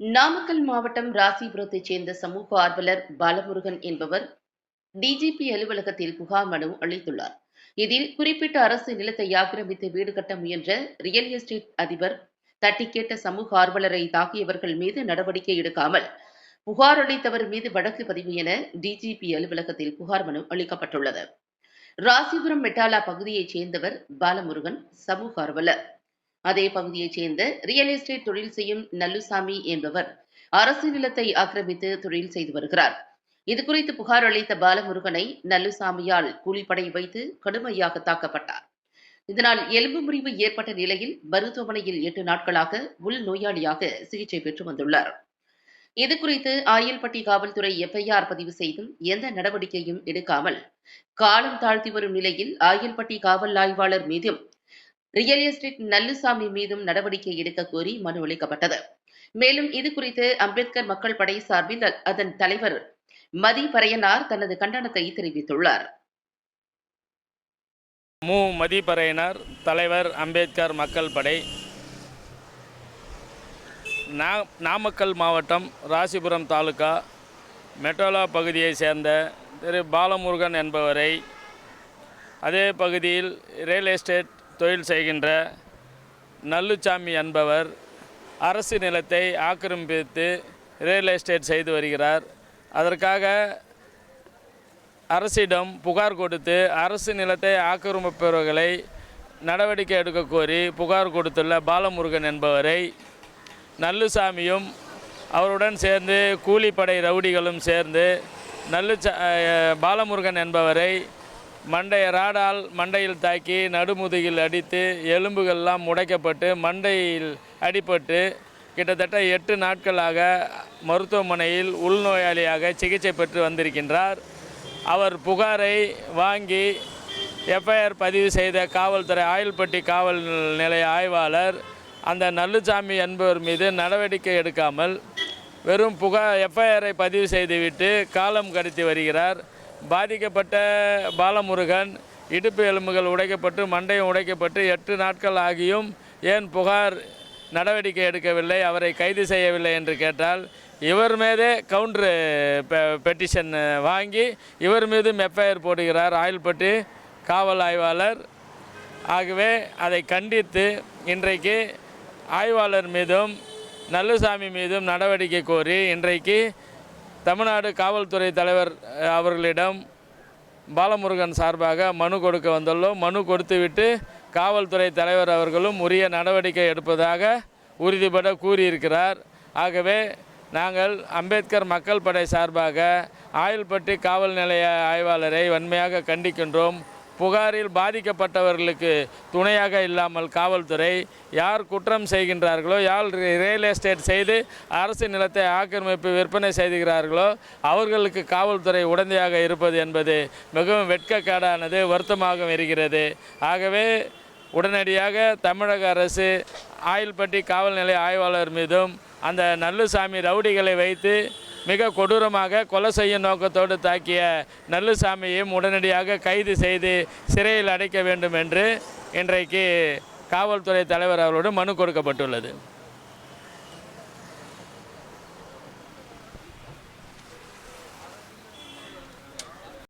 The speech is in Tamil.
நாமக்கல் மாவட்டம் ராசிபுரத்தைச் சேர்ந்த சமூக ஆர்வலர் பாலமுருகன் என்பவர் டிஜிபி அலுவலகத்தில் புகார் மனு அளித்துள்ளார். இதில் குறிப்பிட்ட அரசு நிலத்தை ஆக்கிரமித்து வீடு கட்ட முயன்ற ரியல் எஸ்டேட் அதிபர் தட்டி கேட்ட சமூக ஆர்வலரை தாக்கியவர்கள் மீது நடவடிக்கை எடுக்காமல் புகார் அளித்தவர் மீது வழக்கு பதிவு என டிஜிபி அலுவலகத்தில் புகார் மனு அளிக்கப்பட்டுள்ளது. ராசிபுரம் மெட்டாலா பகுதியைச் சேர்ந்தவர் பாலமுருகன் சமூக ஆர்வலர். அதே பகுதியைச் சேர்ந்த ரியல் எஸ்டேட் தொழில் செய்யும் நல்லுசாமி என்பவர் அரசு நிலத்தை ஆக்கிரமித்து தொழில் செய்து வருகிறார். இதுகுறித்து புகார் அளித்த பாலமுருகனை நல்லுசாமியால் கூலிப்படை வைத்து கடுமையாக தாக்கப்பட்டார். இதனால் எலும்பு முறிவு ஏற்பட்ட நிலையில் மருத்துவமனையில் எட்டு நாட்களாக உள் நோயாளியாக சிகிச்சை பெற்று வந்துள்ளார். இதுகுறித்து ஆயல்பட்டி காவல்துறை எஃப்ஐஆர் பதிவு செய்தும் எந்த நடவடிக்கையும் எடுக்காமல் காலம் தாழ்த்தி வரும் நிலையில் ஆயல்பட்டி காவல் ஆய்வாளர் மீதும் ரியல் எஸ்டேட் நல்லுசாமி மீதும் நடவடிக்கை எடுக்க கோரி மனு அளிக்கப்பட்டது. மேலும் இது குறித்து அம்பேத்கர் மக்கள் படை சார்பில் அதன் தலைவர் மதி பரையனார் தனது கண்டனத்தை தெரிவித்துள்ளார். மு. மதிப்பறையினர் தலைவர் அம்பேத்கர் மக்கள் படை நா நாமக்கல் மாவட்டம் ராசிபுரம் தாலுகா மெட்டோலா பகுதியைச் சேர்ந்த திரு. பாலமுருகன் என்பவரை அதே பகுதியில் ரியல் எஸ்டேட் தொழில் செய்கின்ற நல்லுச்சாமி என்பவர் அரசு நிலத்தை ஆக்கிரமித்து ரியல் எஸ்டேட் செய்து வருகிறார். அதற்காக அரசிடம் புகார் கொடுத்து அரசு நிலத்தை ஆக்கிரமிப்பவர்களை நடவடிக்கை எடுக்க கோரி புகார் கொடுத்துள்ள பாலமுருகன் என்பவரை நல்லுசாமியும் அவருடன் சேர்ந்து கூலிப்படை ரவுடிகளும் சேர்ந்து நல்லுச்சா பாலமுருகன் என்பவரை மண்டைய ராடால் மண்டையில் தாக்கி நடுமுதுகில் அடித்து எலும்புகள்லாம் உடைக்கப்பட்டு மண்டையில் அடிபட்டு கிட்டத்தட்ட எட்டு நாட்களாக மருத்துவமனையில் உள்நோயாளியாக சிகிச்சை பெற்று வந்திருக்கின்றார். அவர் புகாரை வாங்கி எஃப்ஐஆர் பதிவு செய்த காவல்துறை ஆயில்பட்டி காவல் நிலைய ஆய்வாளர் அந்த நல்லுசாமி என்பவர் மீது நடவடிக்கை எடுக்காமல் வெறும் புகார் எஃப்ஐஆரை பதிவு செய்துவிட்டு காலம் கடத்தி வருகிறார். பாதிக்கப்பட்ட பாலமுருகன் இடுப்பு எலும்புகள் உடைக்கப்பட்டு மண்டையும் உடைக்கப்பட்டு எட்டு நாட்கள் ஆகியும் ஏன் புகார் நடவடிக்கை எடுக்கவில்லை அவரை கைது செய்யவில்லை என்று கேட்டால் இவர் மீதே கவுண்ட்ரு பெட்டிஷன் வாங்கி இவர் மீதும் எஃப்ஐஆர் போடுகிறார். ஆயில்பட்டி காவல் ஆய்வாளர். ஆகவே அதை கண்டித்து இன்றைக்கு ஆய்வாளர் மீதும் நல்லுசாமி மீதும் நடவடிக்கை கோரி இன்றைக்கு தமிழ்நாடு காவல்துறை தலைவர் அவர்களிடம் பாலமுருகன் சார்பாக மனு கொடுக்க வந்துள்ளோம். மனு கொடுத்துவிட்டு காவல்துறை தலைவர் அவர்களும் உரிய நடவடிக்கை எடுப்பதாக உறுதிபட கூறியிருக்கிறார். ஆகவே நாங்கள் அம்பேத்கர் மக்கள் படை சார்பாக ஆயில்பட்டி காவல் நிலைய ஆய்வாளரை வன்மையாக கண்டிக்கின்றோம். புகாரில் பாதிக்கப்பட்டவர்களுக்கு துணையாக இல்லாமல் காவல்துறை யார் குற்றம் செய்கின்றார்களோ யார் ரியல் எஸ்டேட் செய்து அரசு நிலத்தை ஆக்கிரமிப்பு விற்பனை செய்கிறார்களோ அவர்களுக்கு காவல்துறை உடந்தையாக இருப்பது என்பது மிகவும் வெட்கக்காடானது வருத்தமாக இருக்கிறது. ஆகவே உடனடியாக தமிழக அரசு ஆயில்பட்டி காவல்நிலை ஆய்வாளர் மீதும் அந்த நல்லுசாமி ரவுடிகளை வைத்து மிக கொடூரமாக கொலை செய்யும் நோக்கத்தோடு தாக்கிய நல்லுசாமியையும் உடனடியாக கைது செய்து சிறையில் அடைக்க வேண்டும் என்று இன்றைக்கு காவல்துறை தலைவர் அவர்களோடு மனு கொடுக்கப்பட்டுள்ளது.